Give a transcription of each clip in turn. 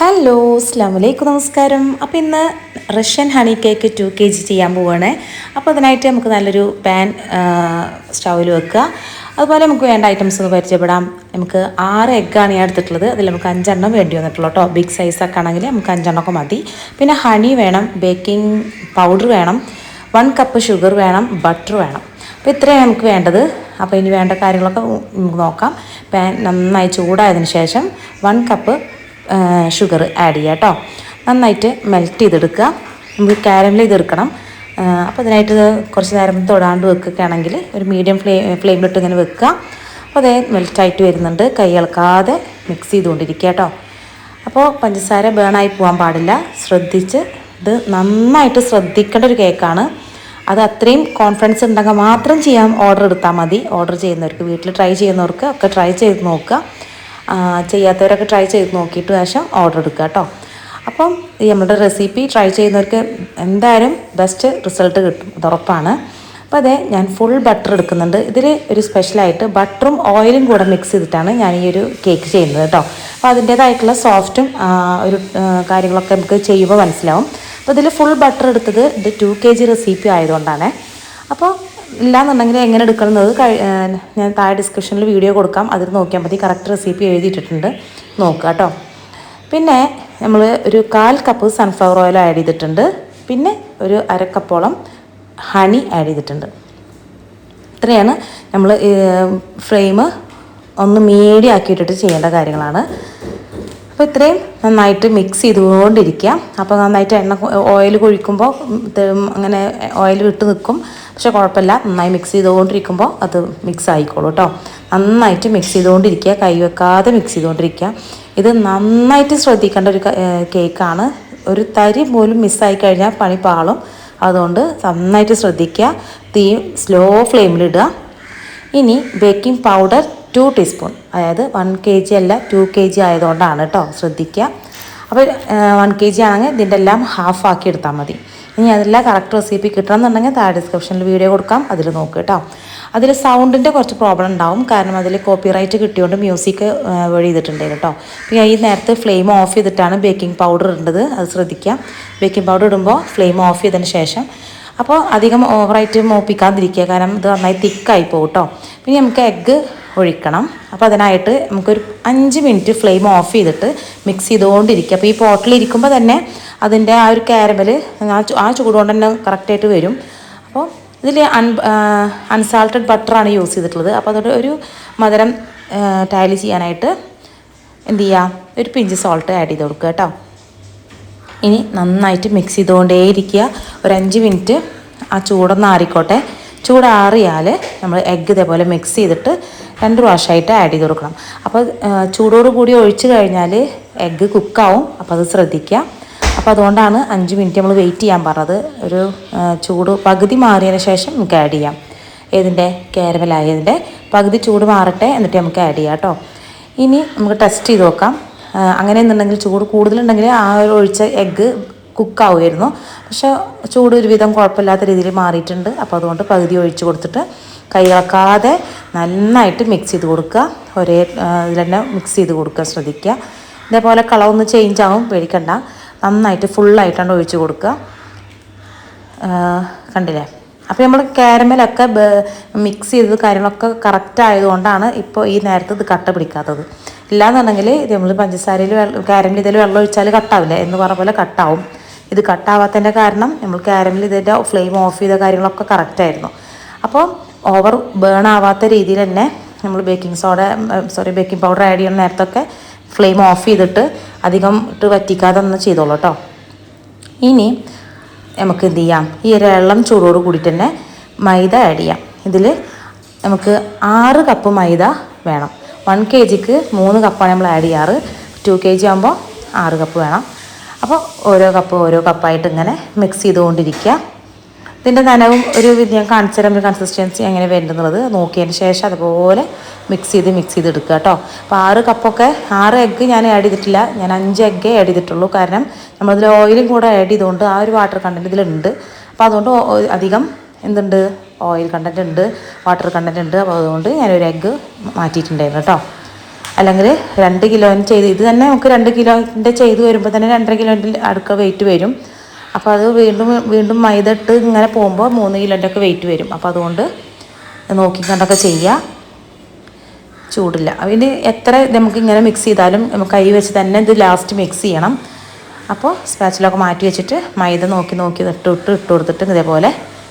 Hello അസ്ലാമലൈക്കും നമസ്കാരം. അപ്പോൾ ഇന്ന് Russian honey cake two K G ചെയ്യാൻ പോവുകയാണേ അപ്പോൾ അതിനായിട്ട് നമുക്ക് നല്ലൊരു പാൻ സ്റ്റൗവിൽ വെക്കുക. അതുപോലെ നമുക്ക് വേണ്ട ഐറ്റംസ് ഒന്ന് പരിചയപ്പെടാം. നമുക്ക് ആറ് എഗ്ഗാണ് ഞാൻ എടുത്തിട്ടുള്ളത്. അതിൽ നമുക്ക് അഞ്ചെണ്ണം വേണ്ടി വന്നിട്ടുള്ളൂ കേട്ടോ ബിഗ് സൈസൊക്കെ ആണെങ്കിൽ നമുക്ക് അഞ്ചെണ്ണമൊക്കെ മതി. പിന്നെ ഹണി വേണം ബേക്കിംഗ് പൗഡർ വേണം വൺ കപ്പ് ഷുഗർ വേണം ബട്ടർ വേണം. അപ്പോൾ ഇത്രയാണ് നമുക്ക് വേണ്ടത്. അപ്പോൾ ഇനി വേണ്ട കാര്യങ്ങളൊക്കെ നമുക്ക് നോക്കാം. പാൻ നന്നായി ചൂടായതിന് ശേഷം വൺ കപ്പ് ഷുഗർ ആഡ് ചെയ്യുക കേട്ടോ നന്നായിട്ട് മെൽറ്റ് ചെയ്തെടുക്കുക. നമുക്ക് കാരമൽ ചെയ്തെടുക്കണം അപ്പോൾ അതിനായിട്ട് കുറച്ച് നേരം തൊടാണ്ട് വെക്കുകയാണെങ്കിൽ ഒരു മീഡിയം ഫ്ലെയിം ഫ്ലെയിമിലിട്ട് ഇങ്ങനെ വെക്കുക. അപ്പോൾ അതേ മെൽറ്റായിട്ട് വരുന്നുണ്ട്. കൈ ഇളക്കാതെ മിക്സ് ചെയ്തുകൊണ്ടിരിക്കുക കേട്ടോ അപ്പോൾ പഞ്ചസാര ബേണായി പോകാൻ പാടില്ല. ശ്രദ്ധിച്ച് ഇത് നന്നായിട്ട് ശ്രദ്ധിക്കേണ്ട ഒരു കേക്കാണ് അത് അത്രയും കോൺഫിഡൻസ് ഉണ്ടെങ്കിൽ മാത്രം ചെയ്യാം. ഓർഡർ എടുത്താൽ മതി. ഓർഡർ ചെയ്യുന്നവർക്ക് വീട്ടിൽ ട്രൈ ചെയ്യുന്നവർക്ക് ഒക്കെ ട്രൈ ചെയ്ത് നോക്കുക. ചെയ്യാത്തവരൊക്കെ ട്രൈ ചെയ്ത് നോക്കിയിട്ട് ശേഷം ഓർഡർ എടുക്കുക കേട്ടോ അപ്പം ഈ നമ്മുടെ റെസിപ്പി ട്രൈ ചെയ്യുന്നവർക്ക് എന്തായാലും ബെസ്റ്റ് റിസൾട്ട് കിട്ടും. അത് ഉറപ്പാണ്. അപ്പോൾ അതെ ഞാൻ ഫുൾ ബട്ടർ എടുക്കുന്നുണ്ട്. ഇതിൽ ഒരു സ്പെഷ്യലായിട്ട് ബട്ടറും ഓയിലും കൂടെ മിക്സ് ചെയ്തിട്ടാണ് ഞാൻ ഈ ഒരു കേക്ക് ചെയ്യുന്നത് കേട്ടോ അപ്പോൾ അതിന്റേതായിട്ടുള്ള സോഫ്റ്റും ഒരു കാര്യങ്ങളൊക്കെ നമുക്ക് ചെയ്യുമ്പോൾ മനസ്സിലാവും. അപ്പോൾ ഇതിൽ ഫുൾ ബട്ടർ എടുത്തത് ഇത് ടു കെ ജി റെസിപ്പി ആയതുകൊണ്ടാണ്. അപ്പോൾ ഇല്ലാന്നുണ്ടെങ്കിൽ എങ്ങനെ എടുക്കുന്നത് ഞാൻ താഴെ ഡിസ്ക്രിപ്ഷനിൽ വീഡിയോ കൊടുക്കാം. അതിൽ നോക്കിയാൽ മതി. കറക്റ്റ് റെസിപ്പി എഴുതിയിട്ടിട്ടുണ്ട്. നോക്കുക കേട്ടോ. പിന്നെ നമ്മൾ ഒരു കാൽ കപ്പ് സൺഫ്ലവർ ഓയിൽ ആഡ് ചെയ്തിട്ടുണ്ട്. പിന്നെ ഒരു അര കപ്പോളം ഹണി ആഡ് ചെയ്തിട്ടുണ്ട്. ഇത്രയാണ് നമ്മൾ ഫ്രെയിം ഒന്ന് മീഡിയം ആക്കിയിട്ടിട്ട് ചെയ്യേണ്ട കാര്യങ്ങളാണ്. അപ്പോൾ ഇത്രയും നന്നായിട്ട് മിക്സ് ചെയ്തുകൊണ്ടിരിക്കുക. അപ്പോൾ നന്നായിട്ട് എണ്ണ ഓയിൽ കൊഴിക്കുമ്പോൾ അങ്ങനെ ഓയിൽ വിട്ട് നിൽക്കും. പക്ഷേ കുഴപ്പമില്ല നന്നായി മിക്സ് ചെയ്തുകൊണ്ടിരിക്കുമ്പോൾ അത് മിക്സ് ആയിക്കോളൂ കേട്ടോ നന്നായിട്ട് മിക്സ് ചെയ്തുകൊണ്ടിരിക്കുക കൈ വെക്കാതെ മിക്സ് ചെയ്തുകൊണ്ടിരിക്കുക. ഇത് നന്നായിട്ട് ശ്രദ്ധിക്കേണ്ട ഒരു കേക്കാണ് ഒരു തരി പോലും മിസ്സായി കഴിഞ്ഞാൽ പണി പാളും. അതുകൊണ്ട് നന്നായിട്ട് ശ്രദ്ധിക്കുക. തീ സ്ലോ ഫ്ലെയിമിലിടുക ഇനി ബേക്കിംഗ് പൗഡർ ടു ടീസ്പൂൺ അതായത് വൺ കെ ജി അല്ല ടു കെ ജി ആയതുകൊണ്ടാണ് കേട്ടോ ശ്രദ്ധിക്കുക അപ്പോൾ വൺ കെ ജി ആണെങ്കിൽ ഇതിന്റെ എല്ലാം ഹാഫ് ആക്കി എടുത്താൽ മതി. ഇനി അതെല്ലാം കറക്റ്റ് റെസിപ്പി കിട്ടണമെന്നുണ്ടെങ്കിൽ താഴെ ഡിസ്ക്രിപ്ഷനിൽ വീഡിയോ കൊടുക്കാം അതിൽ നോക്കുക കേട്ടോ അതിൽ സൗണ്ടിന്റെ കുറച്ച് പ്രോബ്ലം ഉണ്ടാവും കാരണം അതിൽ കോപ്പിറൈറ്റ് കിട്ടിയോണ്ട് മ്യൂസിക് വഴി ചെയ്തിട്ടുണ്ട് കേട്ടോ പിന്നെ ഈ നേരത്തെ ഫ്ലെയിം ഓഫ് ചെയ്തിട്ടാണ് ബേക്കിംഗ് പൗഡർ ഇടേണ്ടത് അത് ശ്രദ്ധിക്കാം ബേക്കിംഗ് പൗഡർ ഇടുമ്പോൾ ഫ്ലെയിം ഓഫ് ചെയ്തതിന് ശേഷം. അപ്പോൾ അധികം ഓവറായിട്ട് മോപ്പിക്കാതിരിക്കുക കാരണം ഇത് നന്നായി തിക്കായി പോകും കേട്ടോ പിന്നെ നമുക്ക് എഗ്ഗ് ഒഴിക്കണം. അപ്പോൾ അതിനായിട്ട് നമുക്കൊരു അഞ്ച് മിനിറ്റ് ഫ്ലെയിം ഓഫ് ചെയ്തിട്ട് മിക്സ് ചെയ്തുകൊണ്ടിരിക്കുക. അപ്പോൾ ഈ പോട്ടിൽ ഇരിക്കുമ്പോൾ തന്നെ അതിന്റെ ആ ഒരു കാരമൽ ആ ചൂടുകൊണ്ട് തന്നെ കറക്റ്റായിട്ട് വരും. അപ്പോൾ ഇതിൽ അൺ അൺസാൾട്ടഡ് ബട്ടറാണ് യൂസ് ചെയ്തിട്ടുള്ളത്. അപ്പോൾ അതോട് ഒരു മധുരം ടാലി ചെയ്യാനായിട്ട് എന്ത് ചെയ്യുക ഒരു പിഞ്ച് സോൾട്ട് ആഡ് ചെയ്ത് കൊടുക്കുക കേട്ടോ. ഇനി നന്നായിട്ട് മിക്സ് ചെയ്തുകൊണ്ടേയിരിക്കുക. ഒരു അഞ്ച് മിനിറ്റ് ആ ചൂടൊന്ന് ആറിക്കോട്ടെ. ചൂടാറിയാൽ നമ്മൾ എഗ്ഗ് ഇതേപോലെ മിക്സ് ചെയ്തിട്ട് രണ്ട് പ്രാവശ്യമായിട്ട് ആഡ് ചെയ്ത് കൊടുക്കണം. അപ്പോൾ ചൂടോട് കൂടി ഒഴിച്ച് കഴിഞ്ഞാൽ എഗ്ഗ് കുക്കാവും അപ്പോൾ അത് ശ്രദ്ധിക്കുക അപ്പോൾ അതുകൊണ്ടാണ് അഞ്ച് മിനിറ്റ് നമ്മൾ വെയിറ്റ് ചെയ്യാൻ പറഞ്ഞത്. ഒരു ചൂട് പകുതി മാറിയതിന് ശേഷം നമുക്ക് ആഡ് ചെയ്യാം. ഏതിന്റെ കാരമലായതിന്റെ പകുതി ചൂട് മാറട്ടെ എന്നിട്ട് നമുക്ക് ആഡ് ചെയ്യാം കേട്ടോ ഇനി നമുക്ക് ടെസ്റ്റ് ചെയ്ത് നോക്കാം. അങ്ങനെ അങ്ങനെയെന്നുണ്ടെങ്കിൽ ചൂട് കൂടുതലുണ്ടെങ്കിൽ ആ ഒരു ഒഴിച്ച എഗ്ഗ് കുക്കാവുമായിരുന്നു പക്ഷേ ചൂട് ഒരുവിധം കുഴപ്പമില്ലാത്ത രീതിയിൽ മാറിയിട്ടുണ്ട്. അപ്പോൾ അതുകൊണ്ട് പകുതി ഒഴിച്ച് കൊടുത്തിട്ട് കൈയിളക്കാതെ നന്നായിട്ട് മിക്സ് ചെയ്ത് കൊടുക്കുക. ഒരേ ഇതിൽ തന്നെ മിക്സ് ചെയ്ത് കൊടുക്കുക. ശ്രദ്ധിക്കുക. ഇതേപോലെ ഒന്ന് ചേഞ്ച് ആവും. പേടിക്കണ്ട. നന്നായിട്ട് ഫുള്ളായിട്ടാണ് ഒഴിച്ച് കൊടുക്കുക. കണ്ടില്ലേ? അപ്പോൾ നമ്മൾ കാരമലൊക്കെ മിക്സ് ചെയ്തത് കാര്യങ്ങളൊക്കെ കറക്റ്റ് ആയതുകൊണ്ടാണ് ഇപ്പോൾ ഈ നേരത്തെ ഇത് കട്ട പിടിക്കാത്തത്. ഇല്ലാന്നുണ്ടെങ്കിൽ നമ്മൾ പഞ്ചസാരയിൽ വെള്ളം കാരമൽ ഇതിൽ വെള്ളം ഒഴിച്ചാൽ കട്ടാവില്ല. എന്ന് പറഞ്ഞ പോലെ കട്ടാവും. ഇത് കട്ടാവാത്തതിന്റെ കാരണം നമ്മൾ ക്യാരമിൽ ഇതിന്റെ ഫ്ലെയിം ഓഫ് ചെയ്ത കാര്യങ്ങളൊക്കെ കറക്റ്റായിരുന്നു അപ്പോൾ ഓവർ ബേൺ ആവാത്ത രീതിയിൽ തന്നെ നമ്മൾ baking soda sorry baking powder add ചെയ്യുന്ന നേരത്തൊക്കെ ഫ്ലെയിം ഓഫ് ചെയ്തിട്ട് അധികം ഇട്ട് വറ്റിക്കാതെ ഒന്ന് ചെയ്തോളൂ കേട്ടോ ഇനി നമുക്ക് എന്ത് ചെയ്യാം? ഈ ഒരു വെള്ളം ചൂടോട് കൂടിയിട്ട് തന്നെ മൈദ ആഡ് ചെയ്യാം. ഇതിൽ നമുക്ക് ആറ് കപ്പ് മൈദ വേണം. വൺ കെ ജിക്ക് മൂന്ന് കപ്പാണ് നമ്മൾ ആഡ് ചെയ്യാറ്. ടു കെ ജി ആകുമ്പോൾ ആറ് കപ്പ് വേണം. അപ്പോൾ ഓരോ കപ്പ് ഓരോ കപ്പായിട്ട് ഇങ്ങനെ മിക്സ് ചെയ്തുകൊണ്ടിരിക്കുക. ഇതിന്റെ നനവും ഒരു ഞാൻ കാണിച്ചു തരാം ഒരു കൺസിസ്റ്റൻസി എങ്ങനെ വേണ്ടെന്നുള്ളത് നോക്കിയതിന് ശേഷം അതുപോലെ മിക്സ് ചെയ്ത് മിക്സ് ചെയ്ത് എടുക്കുക കേട്ടോ. അപ്പോൾ ആറ് കപ്പൊക്കെ ആറ് എഗ്ഗ് ഞാൻ ആഡ് ചെയ്തിട്ടില്ല. ഞാൻ അഞ്ച് എഗ്ഗേ ആഡ് ചെയ്തിട്ടുള്ളൂ. കാരണം നമ്മളതിൽ ഓയിലും കൂടെ ആഡ് ചെയ്തുകൊണ്ട് ആ ഒരു വാട്ടർ കണ്ടന്റ് ഇതിലുണ്ട്. അപ്പോൾ അതുകൊണ്ട് അധികം എന്തുണ്ട്? ഓയിൽ കണ്ടന്റ് ഉണ്ട് വാട്ടർ കണ്ടന്റ് ഉണ്ട്. അപ്പോൾ അതുകൊണ്ട് ഞാനൊരു എഗ്ഗ് മാറ്റിയിട്ടുണ്ടായിരുന്നു കേട്ടോ. അല്ലെങ്കിൽ രണ്ട് കിലോന് ചെയ്ത് ഇത് തന്നെ നമുക്ക് രണ്ട് കിലോന്റെ ചെയ്ത് വരുമ്പോൾ തന്നെ രണ്ടര കിലോന്റെ അടുക്ക വെയിറ്റ് വരും. അപ്പോൾ അത് വീണ്ടും വീണ്ടും മൈദ ഇട്ട് ഇങ്ങനെ പോകുമ്പോൾ മൂന്ന് കിലോന്റെ ഒക്കെ വെയിറ്റ് വരും. അപ്പോൾ അതുകൊണ്ട് നോക്കി കണ്ടൊക്കെ ചെയ്യുക ചൂടില്ല അതിന് എത്ര നമുക്ക് ഇങ്ങനെ മിക്സ് ചെയ്താലും നമുക്ക് കൈ വെച്ച് തന്നെ ഇത് ലാസ്റ്റ് മിക്സ് ചെയ്യണം. അപ്പോൾ സ്പാച്ചിലൊക്കെ മാറ്റി വെച്ചിട്ട് മൈദ നോക്കി നോക്കി ഇട്ട് ഇട്ട് ഇട്ട് കൊടുത്തിട്ട് ഇതേപോലെ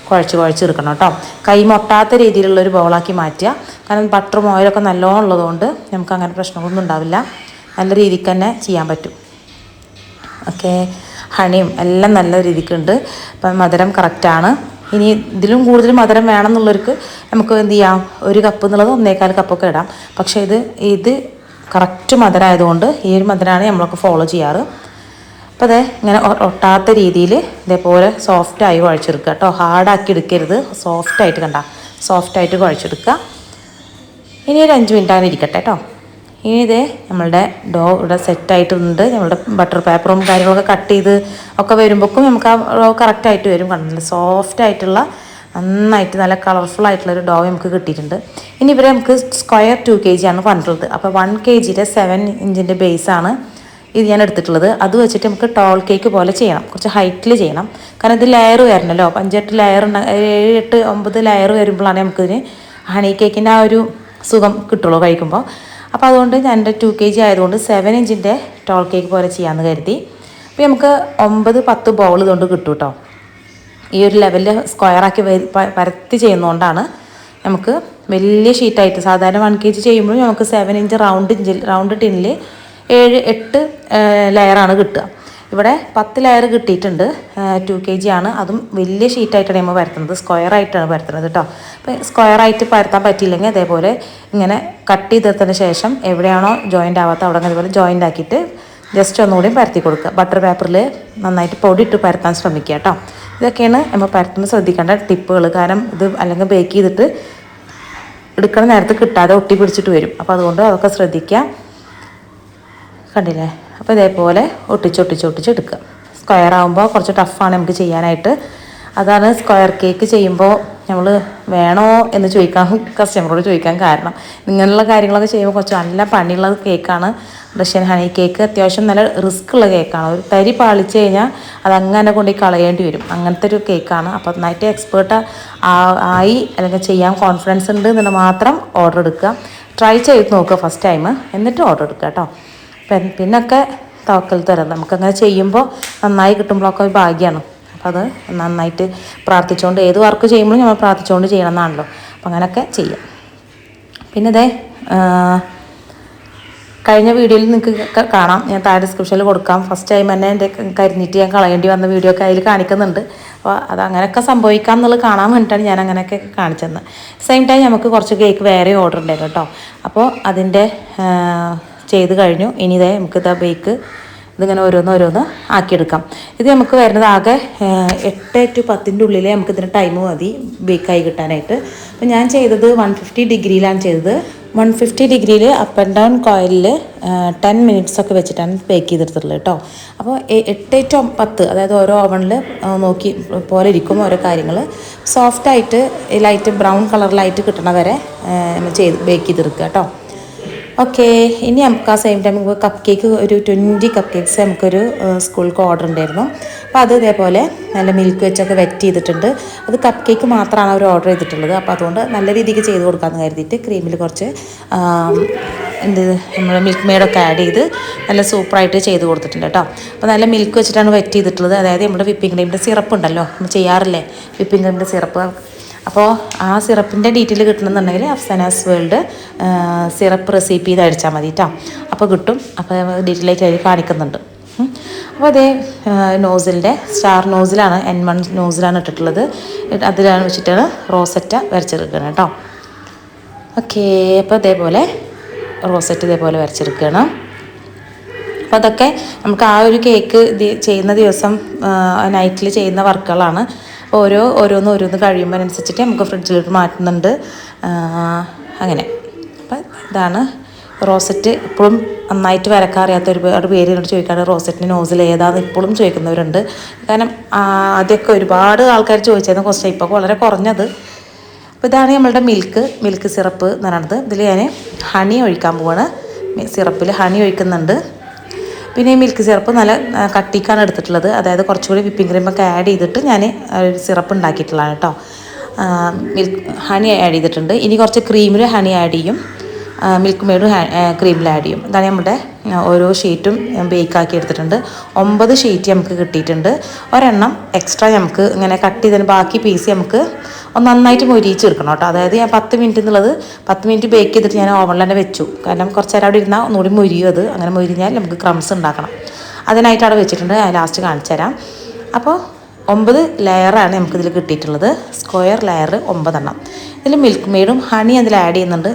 കുഴച്ച് കുഴച്ച് എടുക്കണം കേട്ടോ. കൈ മൊട്ടാത്ത രീതിയിലുള്ള ഒരു ബൗളാക്കി മാറ്റുക. കാരണം ബട്ടറും ഓയിലൊക്കെ നല്ലോണം ഉള്ളതുകൊണ്ട് നമുക്ക് അങ്ങനെ പ്രശ്നങ്ങളൊന്നും ഉണ്ടാവില്ല. നല്ല രീതിക്ക് തന്നെ ചെയ്യാൻ പറ്റും. ഓക്കെ ഹണിയും എല്ലാം നല്ല രീതിക്കുണ്ട് അപ്പം മധുരം കറക്റ്റാണ് ഇനി ഇതിലും കൂടുതൽ മധുരം വേണം എന്നുള്ളവർക്ക് നമുക്ക് എന്ത് ചെയ്യാം? ഒരു കപ്പ് എന്നുള്ളത് ഒന്നേകാൽ കപ്പൊക്കെ ഇടാം. പക്ഷേ ഇത് ഇത് കറക്റ്റ് മധുരമായതുകൊണ്ട് ഈ ഒരു മധുരമാണ് നമ്മളൊക്കെ ഫോളോ ചെയ്യാറ്. അപ്പോൾ അതെ ഇങ്ങനെ ഒട്ടാത്ത രീതിയിൽ ഇതേപോലെ സോഫ്റ്റായി കുഴച്ചെടുക്കുക കേട്ടോ. ഹാർഡാക്കി എടുക്കരുത്. സോഫ്റ്റായിട്ട് കണ്ട. സോഫ്റ്റായിട്ട് കുഴച്ചെടുക്കുക. ഇനി ഒരു അഞ്ച് മിനിറ്റ് ഇരിക്കട്ടെ കേട്ടോ. ഇനി ഇതേ നമ്മളുടെ ഡോ ഇവിടെ സെറ്റായിട്ടുണ്ട് നമ്മളുടെ ബട്ടർ പേപ്പറും കാര്യങ്ങളൊക്കെ കട്ട് ചെയ്ത് ഒക്കെ വരുമ്പോഴേക്കും നമുക്ക് ആ ഡോ കറക്റ്റായിട്ട് വരും കണ്ടില്ല സോഫ്റ്റായിട്ടുള്ള നന്നായിട്ട് നല്ല കളർഫുൾ ആയിട്ടുള്ള ഒരു ഡോ നമുക്ക് കിട്ടിയിട്ടുണ്ട്. ഇനി ഇവരെ നമുക്ക് സ്ക്വയർ ടു കെ ജി ആണ് പറഞ്ഞിട്ടുള്ളത് അപ്പോൾ വൺ കെ ജിയുടെ സെവൻ ഇഞ്ചിന്റെ ബേസാണ് ഇത് ഞാൻ എടുത്തിട്ടുള്ളത്. അത് വെച്ചിട്ട് നമുക്ക് ടോൾ കേക്ക് പോലെ ചെയ്യണം. കുറച്ച് ഹൈറ്റിൽ ചെയ്യണം. കാരണം ഇത് ലെയർ വരണമല്ലോ അഞ്ചെട്ട് ലെയർ ഏഴ് എട്ട് ഒമ്പത് ലെയർ വരുമ്പോഴാണ് നമുക്കിതിന് ഹണി കേക്കിന്റെ ആ ഒരു സുഖം കിട്ടുള്ളൂ കഴിക്കുമ്പോൾ അപ്പോൾ അതുകൊണ്ട് ഞാൻ എന്റെ ടു കെ ജി ആയതുകൊണ്ട് സെവൻ ഇഞ്ചിന്റെ ടോൾ കേക്ക് പോലെ ചെയ്യാമെന്ന് കരുതി. അപ്പോൾ നമുക്ക് ഒമ്പത് പത്ത് ബൗൾ ഇതുകൊണ്ട് കിട്ടും കേട്ടോ ഈ ഒരു ലെവലിൽ സ്ക്വയറാക്കി പരത്തി ചെയ്യുന്നതുകൊണ്ടാണ് നമുക്ക് വലിയ ഷീറ്റായിട്ട് സാധാരണ വൺ കെ ജി ചെയ്യുമ്പോൾ നമുക്ക് സെവൻ ഇഞ്ച് റൗണ്ട് ഇഞ്ചിൽ റൗണ്ട് ടിന്നിൽ ഏഴ് എട്ട് ലെയറാണ് കിട്ടുക. ഇവിടെ പത്ത് ലെയർ കിട്ടിയിട്ടുണ്ട്. ടു കെ ജി ആണ്. അതും വലിയ ഷീറ്റായിട്ടാണ് നമ്മൾ പരത്തുന്നത്. സ്ക്വയർ ആയിട്ടാണ് പരത്തുന്നത് കേട്ടോ. അപ്പോൾ സ്ക്വയർ ആയിട്ട് പരത്താൻ പറ്റിയില്ലെങ്കിൽ അതേപോലെ ഇങ്ങനെ കട്ട് ചെയ്തെടുത്തതിന് ശേഷം എവിടെയാണോ ജോയിന്റ് ആവാത്ത അവിടെ അതേപോലെ ജോയിന്റ് ആക്കിയിട്ട് ജസ്റ്റ് ഒന്നുകൂടി പരത്തി കൊടുക്കുക. ബട്ടർ പേപ്പറിൽ നന്നായിട്ട് പൊടി ഇട്ട് പരത്താൻ ശ്രമിക്കുക കേട്ടോ. ഇതൊക്കെയാണ് നമ്മൾ പരത്തുമ്പോൾ ശ്രദ്ധിക്കേണ്ട ടിപ്പുകൾ. കാരണം ഇത് അല്ലെങ്കിൽ ബേക്ക് ചെയ്തിട്ട് എടുക്കണ നേരത്ത് കിട്ടാതെ ഒട്ടി പിടിച്ചിട്ട് വരും. അപ്പോൾ അതുകൊണ്ട് അതൊക്കെ ശ്രദ്ധിക്കുക. കണ്ടില്ലേ? അപ്പോൾ ഇതേപോലെ ഒട്ടിച്ച് ഒട്ടിച്ച് ഒട്ടിച്ച് എടുക്കുക. സ്ക്വയർ ആകുമ്പോൾ കുറച്ച് ടഫാണ് നമുക്ക് ചെയ്യാനായിട്ട്. അതാണ് സ്ക്വയർ കേക്ക് ചെയ്യുമ്പോൾ നമ്മൾ വേണോ എന്ന് ചോദിക്കാൻ കസ്റ്റമറോട് ചോദിക്കാൻ കാരണം. ഇങ്ങനെയുള്ള കാര്യങ്ങളൊക്കെ ചെയ്യുമ്പോൾ കുറച്ച് നല്ല പണിയുള്ള കേക്കാണ് റഷ്യൻ ഹണി കേക്ക് അത്യാവശ്യം നല്ല റിസ്ക് ഉള്ള കേക്കാണ് ഒരു തരി പാളിച്ച് കഴിഞ്ഞാൽ അത് അങ്ങനെ കൊണ്ട് കളയേണ്ടി വരും. അങ്ങനത്തെ ഒരു കേക്കാണ് അപ്പോൾ നന്നായിട്ട് എക്സ്പേർട്ട് ആയി അല്ലെങ്കിൽ ചെയ്യാൻ കോൺഫിഡൻസ് ഉണ്ട് എന്നുണ്ടെങ്കിൽ മാത്രം ഓർഡർ എടുക്കുക. ട്രൈ ചെയ്ത് നോക്കുക ഫസ്റ്റ് ടൈം എന്നിട്ട് ഓർഡർ എടുക്കുക കേട്ടോ. പിന്നൊക്കെ തവക്കൽ തരാം. നമുക്കങ്ങനെ ചെയ്യുമ്പോൾ നന്നായി കിട്ടുമ്പോഴൊക്കെ ഭാഗ്യമാണ് അപ്പോൾ അത് നന്നായിട്ട് പ്രാർത്ഥിച്ചുകൊണ്ട് ഏത് വർക്ക് ചെയ്യുമ്പോഴും നമ്മൾ പ്രാർത്ഥിച്ചുകൊണ്ട് ചെയ്യണം എന്നാണല്ലോ അപ്പം അങ്ങനെയൊക്കെ ചെയ്യാം. പിന്നെ ഇതേ കഴിഞ്ഞ വീഡിയോയിൽ നിങ്ങൾക്ക് കാണാം. ഞാൻ താഴെ ഡിസ്ക്രിപ്ഷനിൽ കൊടുക്കാം. ഫസ്റ്റ് ടൈം തന്നെ എന്റെ കരിഞ്ഞിട്ട് ഞാൻ കളയേണ്ടി വന്ന വീഡിയോ ഒക്കെ അതിൽ കാണിക്കുന്നുണ്ട്. അപ്പോൾ അത് അങ്ങനെയൊക്കെ സംഭവിക്കാം എന്നുള്ളത് കാണാൻ വേണ്ടിയിട്ടാണ് ഞാൻ അങ്ങനെയൊക്കെ കാണിച്ചത് സെയിം ടൈം നമുക്ക് കുറച്ച് കേക്ക് വേറെ ഓർഡർ ഉണ്ടായിരുന്നു കേട്ടോ. അപ്പോൾ അതിന്റെ ചെയ്ത് കഴിഞ്ഞു. ഇനി ഇതേ നമുക്ക് ഇതാ ബേക്ക് ഇതിങ്ങനെ ഓരോന്ന് ഓരോന്ന് ആക്കിയെടുക്കാം. ഇത് നമുക്ക് വരുന്നത് ആകെ എട്ട് ടു പത്തിന്റെ ഉള്ളിലേ നമുക്ക് ഇതിന് ടൈം മതി ബേക്കായി കിട്ടാനായിട്ട്. അപ്പോൾ ഞാൻ ചെയ്തത് വൺ ഫിഫ്റ്റി ഡിഗ്രിയിലാണ് ചെയ്തത്. വൺ ഫിഫ്റ്റി ഡിഗ്രിയിൽ അപ്പ് ആൻഡ് ഡൗൺ കോയിലിൽ ടെൻ മിനിറ്റ്സ് ഒക്കെ വെച്ചിട്ടാണ് ബേക്ക് ചെയ്തെടുത്തിട്ടുള്ളത് കേട്ടോ. അപ്പോൾ എട്ട് ടു പത്ത് അതായത് ഓരോ ഓവണിൽ നോക്കി പോലെ ഇരിക്കും ഓരോ കാര്യങ്ങൾ സോഫ്റ്റായിട്ട് ലൈറ്റ് ബ്രൗൺ കളറിലായിട്ട് കിട്ടണ വരെ നമ്മൾ ചെയ്ത് ബേക്ക് ചെയ്തെടുക്കുക കേട്ടോ. ഓക്കെ ഇനി നമുക്ക് ആ സെയിം ടൈം കപ്പ് കേക്ക് ഒരു ട്വന്റി കപ്പ് കേക്ക്സ് നമുക്കൊരു സ്കൂൾക്ക് ഓർഡർ ഉണ്ടായിരുന്നു. അപ്പോൾ അത് ഇതേപോലെ നല്ല മിൽക്ക് വെച്ചൊക്കെ വെറ്റ് ചെയ്തിട്ടുണ്ട്. അത് കപ്പ് കേക്ക് മാത്രമാണ് അവർ ഓർഡർ ചെയ്തിട്ടുള്ളത്. അപ്പോൾ അതുകൊണ്ട് നല്ല രീതിക്ക് ചെയ്ത് കൊടുക്കാമെന്ന് കരുതിയിട്ട് ക്രീമിൽ കുറച്ച് എന്ത് നമ്മൾ മിൽക്ക് മെയ്ഡൊക്കെ ആഡ് ചെയ്ത് നല്ല സൂപ്പറായിട്ട് ചെയ്ത് കൊടുത്തിട്ടുണ്ട് കേട്ടോ. അപ്പോൾ നല്ല മിൽക്ക് വെച്ചിട്ടാണ് വെറ്റ് ചെയ്തിട്ടുള്ളത്. അതായത് നമ്മുടെ വിപ്പിംഗ് ക്രീമിന്റെ സിറപ്പ് ഉണ്ടല്ലോ നമ്മൾ ചെയ്യാറില്ലേ? വിപ്പിംഗ് ക്രീമിന്റെ സിറപ്പ് അപ്പോൾ ആ സിറപ്പിന്റെ ഡീറ്റെയിൽ കിട്ടണമെന്നുണ്ടെങ്കിൽ അഫ്സനാസ് വേൾഡ് സിറപ്പ് റെസിപ്പി ചെയ്ത് അടിച്ചാൽ മതി കേട്ടോ അപ്പോൾ കിട്ടും. അപ്പോൾ ഡീറ്റെയിൽ ആയിട്ട് അതിൽ കാണിക്കുന്നുണ്ട്. അപ്പോൾ അതേ നോസിലിന്റെ സ്റ്റാർ നോസിലാണ് എൻ വൺ നോസിലാണ് ഇട്ടിട്ടുള്ളത്. അതിലാണ് വെച്ചിട്ടാണ് റോസറ്റ വരച്ചെടുക്കുന്നത് കേട്ടോ ഓക്കെ അപ്പോൾ ഇതേപോലെ റോസറ്റ് ഇതേപോലെ വരച്ചെടുക്കുകയാണ് അപ്പോൾ അതൊക്കെ നമുക്ക് ആ ഒരു കേക്ക് ചെയ്യുന്ന ദിവസം നൈറ്റിൽ ചെയ്യുന്ന വർക്കുകളാണ്. ഓരോ ഓരോന്ന് ഓരോന്ന് കഴിയുമ്പോൾ അനുസരിച്ചിട്ട് നമുക്ക് ഫ്രിഡ്ജിലോട്ട് മാറ്റുന്നുണ്ട്. അങ്ങനെ. അപ്പം ഇതാണ് റോസറ്റ്. ഇപ്പോഴും നന്നായിട്ട് വരക്കാൻ അറിയാത്ത ഒരുപാട് പേര് എന്നോട് ചോദിക്കാറ് റോസറ്റിന്റെ നോസിൽ ഏതാന്ന്? ഇപ്പോഴും ചോദിക്കുന്നവരുണ്ട്. കാരണം ആദ്യമൊക്കെ ഒരുപാട് ആൾക്കാർ ചോദിച്ചിരുന്ന ക്വസ്റ്റ്യൻ ഇപ്പോൾ വളരെ കുറഞ്ഞത്. അപ്പോൾ ഇതാണ് നമ്മളുടെ മിൽക്ക്. മിൽക്ക് സിറപ്പ് എന്ന് പറയുന്നത്. ഇതിൽ ഞാൻ ഹണി ഒഴിക്കാൻ പോവാണ്. സിറപ്പിൽ ഹണി ഒഴിക്കുന്നുണ്ട്. പിന്നെ ഈ മിൽക്ക് സിറപ്പ് നല്ല കട്ടിക്കാണ് എടുത്തിട്ടുള്ളത്. അതായത് കുറച്ചുകൂടി വിപ്പിംഗ് ക്രീമൊക്കെ ആഡ് ചെയ്തിട്ട് ഞാൻ ഒരു സിറപ്പ് ഉണ്ടാക്കിയിട്ടുള്ളതാണ് കേട്ടോ. മിൽക്ക് ഹണി ആഡ് ചെയ്തിട്ടുണ്ട്. ഇനി കുറച്ച് ക്രീമിൽ ഹണി ആഡ് ചെയ്യും. മിൽക്ക് മെയ്ഡും ക്രീമിൽ ആഡ് ചെയ്യും. ഇതാണ് നമ്മുടെ ഓരോ ഷീറ്റും ബേക്ക് ആക്കി എടുത്തിട്ടുണ്ട്. ഒമ്പത് ഷീറ്റ് നമുക്ക് കിട്ടിയിട്ടുണ്ട്. ഒരെണ്ണം എക്സ്ട്രാ നമുക്ക് ഇങ്ങനെ കട്ട് ചെയ്തതിന് ബാക്കി പീസ് നമുക്ക് ഒന്ന് നന്നായിട്ട് മൊരിയിച്ചെടുക്കണം കേട്ടോ. അതായത് ഞാൻ പത്ത് മിനിറ്റ് എന്നുള്ളത് പത്ത് മിനിറ്റ് ബേക്ക് ചെയ്തിട്ട് ഞാൻ ഓവനിൽ തന്നെ വെച്ചു. കാരണം കുറച്ച് നേരം അവിടെ ഇരുന്നാൽ ഒന്നുകൂടി മൊരിയും അത്. അങ്ങനെ മൊരിഞ്ഞാൽ നമുക്ക് ക്രംസ് ഉണ്ടാക്കണം. അതിനായിട്ട് അവിടെ വെച്ചിട്ടുണ്ട്. ഞാൻ ലാസ്റ്റ് കാണിച്ചു തരാം. അപ്പോൾ ഒമ്പത് ലെയറാണ് നമുക്കിതിൽ കിട്ടിയിട്ടുള്ളത്. സ്ക്വയർ ലെയർ ഒമ്പതെണ്ണം. ഇതിൽ മിൽക്ക് മെയ്ഡും ഹണി അതിൽ ആഡ് ചെയ്യുന്നുണ്ട്.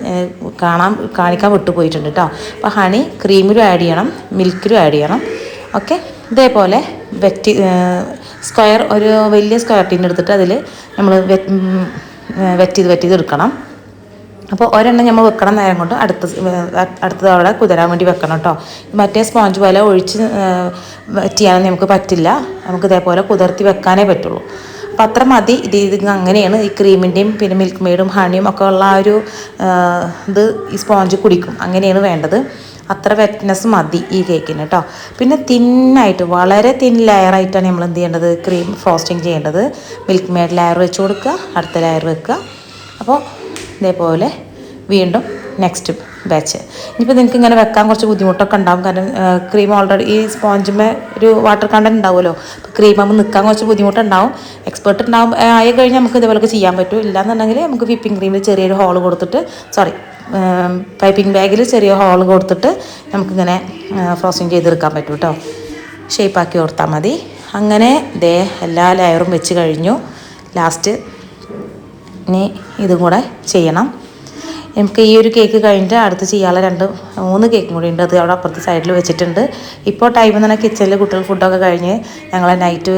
കാണാൻ കാണിക്കാൻ വിട്ടുപോയിട്ടുണ്ട് കേട്ടോ. അപ്പോൾ ഹണി ക്രീമിലും ആഡ് ചെയ്യണം മിൽക്കിലും ആഡ് ചെയ്യണം. ഓക്കെ ഇതേപോലെ വെറ്റി സ്ക്വയർ ഒരു വലിയ സ്ക്വയർ ടീൻ എടുത്തിട്ട് അതിൽ നമ്മൾ വെറ്റ് ചെയ്ത് വെറ്റ് ചെയ്ത് എടുക്കണം. അപ്പോൾ ഒരെണ്ണം നമ്മൾ വെക്കണം നേരം കൊണ്ട് അടുത്ത അടുത്ത തവണ കുതിരാൻ വേണ്ടി വെക്കണം കേട്ടോ മറ്റേ സ്പോഞ്ച് പോലെ ഒഴിച്ച് ചെയ്യാനൊന്നും നമുക്ക് പറ്റില്ല. നമുക്ക് ഇതേപോലെ കുതിർത്തി വെക്കാനേ പറ്റുള്ളൂ. അപ്പോൾ അത്ര മതി. ഇത് ഇത് അങ്ങനെയാണ്. ഈ ക്രീമിന്റെയും പിന്നെ മിൽക്ക് മെയ്ഡും ഹണിയും ഒക്കെ ഉള്ള ആ ഒരു ഇത് ഈ സ്പോഞ്ച് കുടിക്കും. അങ്ങനെയാണ് വേണ്ടത്. അത്ര വെറ്റ്നസ് മതി ഈ കേക്കിന് കേട്ടോ പിന്നെ തിന്നായിട്ട് വളരെ തിൻ ലെയറായിട്ടാണ് നമ്മൾ എന്ത് ചെയ്യേണ്ടത്? ക്രീം ഫ്രോസ്റ്റിംഗ് ചെയ്യേണ്ടത്. മിൽക്ക് മെയ്ഡ് ലെയർ വെച്ച് കൊടുക്കുക അടുത്ത ലെയർ വെക്കുക. അപ്പോൾ ഇതേപോലെ വീണ്ടും നെക്സ്റ്റ് ബാച്ച് ഇനിയിപ്പോൾ നിങ്ങൾക്ക് ഇങ്ങനെ വെക്കാൻ കുറച്ച് ബുദ്ധിമുട്ടൊക്കെ ഉണ്ടാവും. കാരണം ക്രീം ഓൾറെഡി ഈ സ്പോഞ്ചുമേ ഒരു വാട്ടർ കണ്ടന്റ് ഉണ്ടാവുമല്ലോ. അപ്പോൾ ക്രീം ആകുമ്പോൾ നിൽക്കാൻ കുറച്ച് ബുദ്ധിമുട്ടുണ്ടാവും. എക്സ്പേർട്ട് ഉണ്ടാവും ആയി കഴിഞ്ഞാൽ നമുക്ക് ഇതേപോലെയൊക്കെ ചെയ്യാൻ പറ്റും. ഇല്ലാന്നുണ്ടെങ്കിൽ നമുക്ക് വിപ്പിംഗ് ക്രീമിൽ ചെറിയൊരു ഹോൾ കൊടുത്തിട്ട് സോറി പൈപ്പിംഗ് ബാഗിൽ ചെറിയ ഹോൾ കൊടുത്തിട്ട് നമുക്കിങ്ങനെ ഫ്രോസിങ് ചെയ്തെടുക്കാൻ പറ്റും കേട്ടോ ഷേപ്പാക്കി കൊടുത്താൽ മതി. അങ്ങനെ ദേ എല്ലാ ലെയറും വെച്ച് കഴിഞ്ഞു. ലാസ്റ്റ് ഇനി ഇതും കൂടെ ചെയ്യണം. നമുക്ക് ഈ ഒരു കേക്ക് കഴിഞ്ഞിട്ട് അടുത്ത് ചെയ്യാനുള്ള രണ്ട് മൂന്ന് കേക്കും കൂടി ഉണ്ട്. അത് അവിടെ അപ്പുറത്തെ സൈഡിൽ വെച്ചിട്ടുണ്ട്. ഇപ്പോൾ ടൈം പറഞ്ഞാൽ കിച്ചണിൽ കുട്ടികൾ ഫുഡൊക്കെ കഴിഞ്ഞ് ഞങ്ങൾ നൈറ്റ്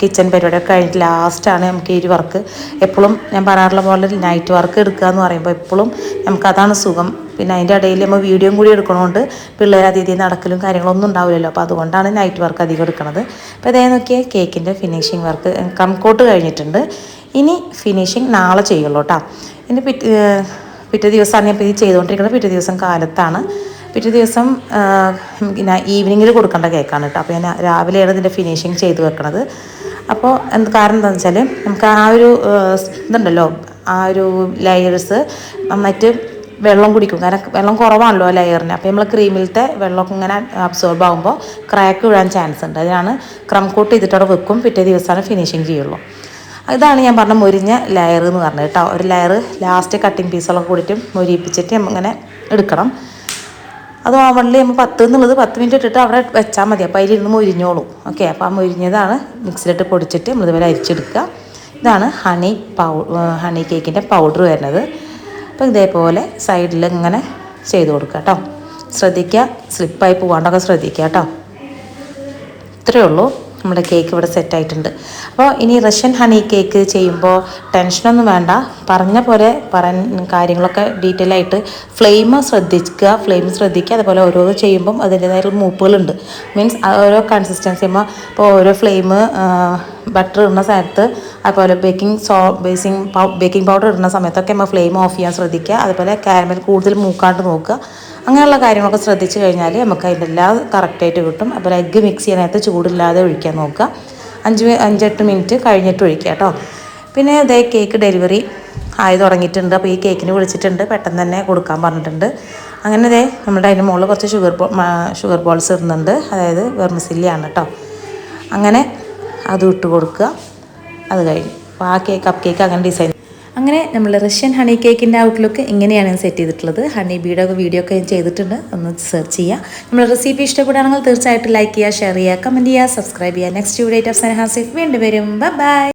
കിച്ചൺ പരിപാടിയൊക്കെ കഴിഞ്ഞിട്ട് ലാസ്റ്റാണ് നമുക്ക് ഈ ഒരു വർക്ക് എപ്പോഴും ഞാൻ പറയാറുള്ള പോലെ നൈറ്റ് വർക്ക് എടുക്കുക എന്ന് പറയുമ്പോൾ എപ്പോഴും നമുക്കതാണ് സുഖം. പിന്നെ അതിന്റെ ഇടയിൽ നമ്മൾ വീഡിയോയും കൂടി എടുക്കണോണ്ട് പിള്ളേർ അതിഥി നടക്കലും കാര്യങ്ങളൊന്നും ഉണ്ടാവില്ലല്ലോ. അപ്പോൾ അതുകൊണ്ടാണ് നൈറ്റ് വർക്ക് അധികം എടുക്കുന്നത് അപ്പോൾ ഇതേ നോക്കിയാൽ കേക്കിന്റെ ഫിനിഷിങ് വർക്ക് കംകോട്ട് കഴിഞ്ഞിട്ടുണ്ട്. ഇനി ഫിനിഷിങ് നാളെ ചെയ്യുള്ളൂ കേട്ടോ. ഇനി പിറ്റേ പിറ്റേ ദിവസമാണ് ഞാൻ ഇത് ചെയ്തുകൊണ്ടിരിക്കുന്നത്. പിറ്റേ ദിവസം കാലത്താണ്. പിറ്റേ ദിവസം പിന്നെ ഈവനിങ്ങിൽ കൊടുക്കേണ്ട കേക്കാണ് കേട്ടോ അപ്പോൾ ഞാൻ രാവിലെയാണ് ഇതിന്റെ ഫിനിഷിങ് ചെയ്ത് വെക്കണത്. അപ്പോൾ എന്ത് കാരണം എന്താണെന്ന് വെച്ചാൽ നമുക്ക് ആ ഒരു ഇതുണ്ടല്ലോ ആ ഒരു ലെയേഴ്സ് നന്നായിട്ട് വെള്ളം കുടിക്കും. കാരണം വെള്ളം കുറവാണല്ലോ ലെയറിന് അപ്പോൾ നമ്മൾ ക്രീമിലത്തെ വെള്ളമൊക്കെ ഇങ്ങനെ അബ്സോർബ് ആകുമ്പോൾ ക്രാക്ക് വീഴാൻ ചാൻസ് ഉണ്ട്. അതിനാണ് ക്രം കോട്ട് ചെയ്തിട്ട് വെക്കും. പിറ്റേ ദിവസമാണ് ഫിനിഷിങ് ചെയ്യുള്ളൂ. ഇതാണ് ഞാൻ പറഞ്ഞ മൊരിഞ്ഞ ലെയർ എന്ന് പറഞ്ഞത് കേട്ടോ. ഒരു ലെയർ ലാസ്റ്റ് കട്ടിങ് പീസുകളൊക്കെ കൂടിയിട്ട് മൊരിയിപ്പിച്ചിട്ട് നമ്മളിങ്ങനെ എടുക്കണം. അത് ഓവണിൽ നമ്മൾ പത്ത് എന്നുള്ളത് പത്ത് മിനിറ്റ് ഇട്ടിട്ട് അവിടെ വെച്ചാൽ മതി. അപ്പോൾ അതിലിരുന്ന് മൊരിഞ്ഞോളും. ഓക്കെ അപ്പോൾ ആ മൊരിഞ്ഞതാണ് മിക്സിലിട്ട് പൊടിച്ചിട്ട് നമ്മൾ ഇതുപോലെ അരിച്ചെടുക്കുക. ഇതാണ് ഹണി പൗ ഹണി കേക്കിന്റെ പൗഡർ വരുന്നത്. അപ്പോൾ ഇതേപോലെ സൈഡിൽ ഇങ്ങനെ ചെയ്ത് കൊടുക്കുക കേട്ടോ. ശ്രദ്ധിക്കുക. സ്ലിപ്പായി പോകാണ്ടൊക്കെ ശ്രദ്ധിക്കുക കേട്ടോ. ഇത്രയേ ഉള്ളൂ. നമ്മുടെ കേക്ക് ഇവിടെ സെറ്റായിട്ടുണ്ട് അപ്പോൾ ഇനി റഷ്യൻ ഹണി കേക്ക് ചെയ്യുമ്പോൾ ടെൻഷനൊന്നും വേണ്ട. പറഞ്ഞ പോലെ പറയാൻ കാര്യങ്ങളൊക്കെ ഡീറ്റെയിൽ ആയിട്ട് ഫ്ലെയിം ശ്രദ്ധിക്കുക ഫ്ലെയിം ശ്രദ്ധിക്കുക. അതുപോലെ ഓരോന്ന് ചെയ്യുമ്പം അതിന്റെതായ മൂപ്പുകളുണ്ട്. മീൻസ് ഓരോ കൺസിസ്റ്റൻസി ഇപ്പോൾ ഓരോ ഫ്ലെയിം ബട്ടർ ഇടുന്ന സ്ഥലത്ത് അതുപോലെ baking so basing baking powder ഇടുന്ന സമയത്തൊക്കെ നമ്മൾ ഫ്ലെയിം ഓഫ് ചെയ്യാൻ ശ്രദ്ധിക്കുക. അതുപോലെ കാരമൽ കൂടുതൽ മൂക്കാണ്ട് നോക്കുക. അങ്ങനെയുള്ള കാര്യങ്ങളൊക്കെ ശ്രദ്ധിച്ചു കഴിഞ്ഞാൽ നമുക്ക് അതിന്റെ എല്ലാം കറക്റ്റായിട്ട് കിട്ടും. അതുപോലെ എഗ്ഗ് മിക്സ് ചെയ്യാനകത്ത് ചൂടില്ലാതെ ഒഴിക്കാൻ നോക്കുക. അഞ്ച് അഞ്ചെട്ട് മിനിറ്റ് കഴിഞ്ഞിട്ട് ഒഴിക്കുക കേട്ടോ. പിന്നെ ഇതേ കേക്ക് ഡെലിവറി ആയി തുടങ്ങിയിട്ടുണ്ട്. അപ്പോൾ ഈ കേക്കിന് വിളിച്ചിട്ടുണ്ട്. പെട്ടെന്ന് തന്നെ കൊടുക്കാൻ പറഞ്ഞിട്ടുണ്ട്. അങ്ങനെ ഇതേ നമ്മുടെ അതിന്റെ മുകളിൽ കുറച്ച് ഷുഗർ ഷുഗർ ബോൾസ് ഇടുന്നുണ്ട്. അതായത് വെർമിസില്ലിയാണ് കേട്ടോ. അങ്ങനെ അത് ഇട്ട് കൊടുക്കുക. അത് കഴിഞ്ഞു. അപ്പോൾ ആ കേക്ക് കപ്പ് കേക്ക് അങ്ങനെ ഡിസൈൻ അങ്ങനെ നമ്മൾ റഷ്യൻ ഹണി കേക്കിന്റെ ഔട്ട്ലുക്ക് ഇങ്ങനെയാണ് ഞാൻ സെറ്റ് ചെയ്തിട്ടുള്ളത്. ഹണി ബീഡോ വീഡിയോ ഒക്കെ ഞാൻ ചെയ്തിട്ടുണ്ട്. ഒന്ന് സെർച്ച് ചെയ്യുക നമ്മൾ റെസിപ്പി ഇഷ്ടപ്പെടുകയാണെങ്കിൽ തീർച്ചയായിട്ടും ലൈക്ക് ചെയ്യുക ഷെയർ ചെയ്യുക കമന്റ് ചെയ്യുക സബ്സ്ക്രൈബ് ചെയ്യുക. നെക്സ്റ്റ് വീഡിയോ ഓഫ് സനഹാസിഫ് വീണ്ടും വരും. ബൈ